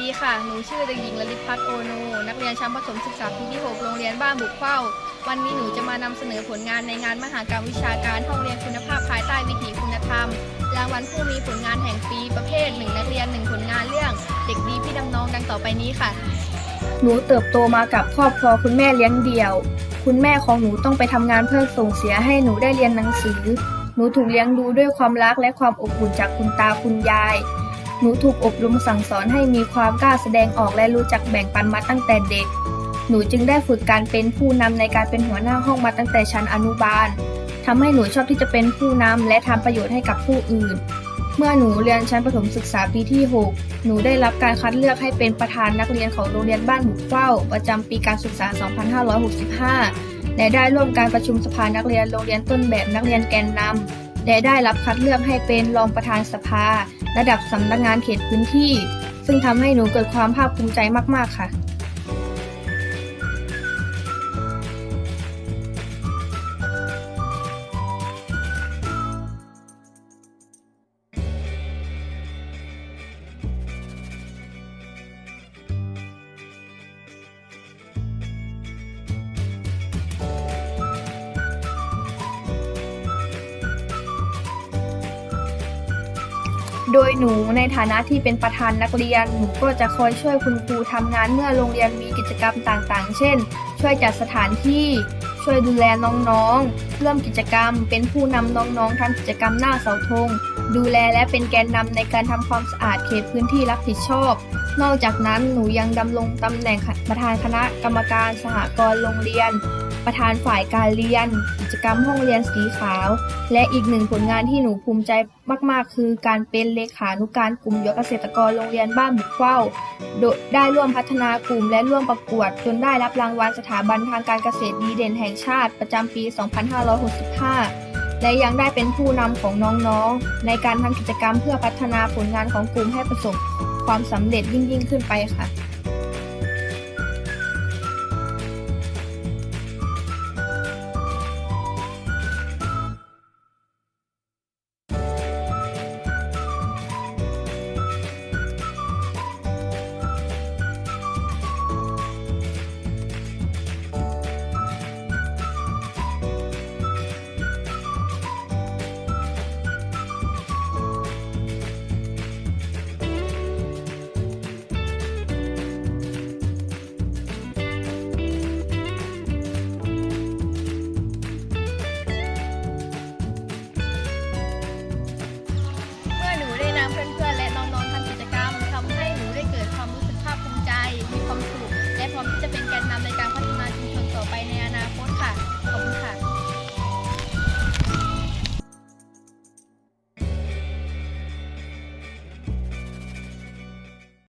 ดีค่ะ หนูชื่อเด็กหญิงลลิตพัฒน์โอโน นักเรียนชั้นประถมศึกษาปีที่ 6 โรงเรียนบ้านบุกเข้า วันนี้หนูจะมานำเสนอผลงานในงานมหากรรมวิชาการห้องเรียนคุณภาพภายใต้วิถีคุณธรรม รางวัลผู้มีผลงานแห่งปีประเภทหนึ่งนักเรียนหนึ่งผลงานเรื่อง เด็กดีพี่ดำน้องดังต่อไปนี้ค่ะ หนูเติบโตมากับครอบครัวคุณแม่เลี้ยงเดี่ยว คุณแม่ของหนูต้องไปทำงานเพื่อส่งเสียให้หนูได้เรียนหนังสือ หนูถูกเลี้ยงดูด้วยความรักและความอบอุ่นจากคุณตาคุณยาย หนูถูกอบรมสั่งสอนให้มีความกล้าแสดงออกและรู้จักแบ่งปันมาตั้งแต่เด็ก หนูจึงได้ฝึกการเป็นผู้นำในการเป็นหัวหน้าห้องมาตั้งแต่ชั้นอนุบาลทำให้หนูชอบที่จะเป็นผู้นำและทำประโยชน์ให้กับผู้อื่น เมื่อหนูเรียนชั้นประถมศึกษาปีที่ 6 หนูได้รับการคัดเลือกให้เป็นประธานนักเรียนของโรงเรียนบ้านหมูเฝ้า ประจำปีการศึกษา 2565 และได้ร่วมการประชุมสภานักเรียนโรงเรียนต้นแบบนักเรียนแกนนำและได้รับคัดเลือกให้เป็นรองประธานสภา ระดับสำนักงานเขตพื้นที่ ซึ่งทำให้หนูเกิดความภาคภูมิใจมาก ๆ ค่ะ โดยหนูในฐานะที่เป็นประธานนักเรียน หนูก็จะคอยช่วยคุณครูทำงานเมื่อโรงเรียนมีกิจกรรมต่างๆ เช่น ช่วยจัดสถานที่ ช่วยดูแลน้องๆเริ่มกิจกรรม เป็นผู้นำน้องๆทำกิจกรรมหน้าเสาธง ดูแลและเป็นแกนนำในการทำความสะอาดเขตพื้นที่รับผิดชอบ นอกจากนั้นหนูยังดำรงตำแหน่งประธานคณะกรรมการสหกรณ์โรงเรียน ประธานฝ่ายการเรียน กิจกรรมห้องเรียนสีขาว และอีกหนึ่งผลงานที่หนูภูมิใจมาก ๆ คือการเป็นเลขานุการกลุ่มยกเกษตรกรโรงเรียนบ้านบุกเฝ้าได้ร่วมพัฒนากลุ่มและร่วมประกวด จนได้รับรางวัลสถาบันทางการเกษตรดีเด่นแห่งชาติประจำปี 2565 และยังได้เป็นผู้นำของน้องๆ ในการทำกิจกรรมเพื่อพัฒนาผลงานของกลุ่มให้ประสบความสำเร็จยิ่งๆ ขึ้นไปค่ะ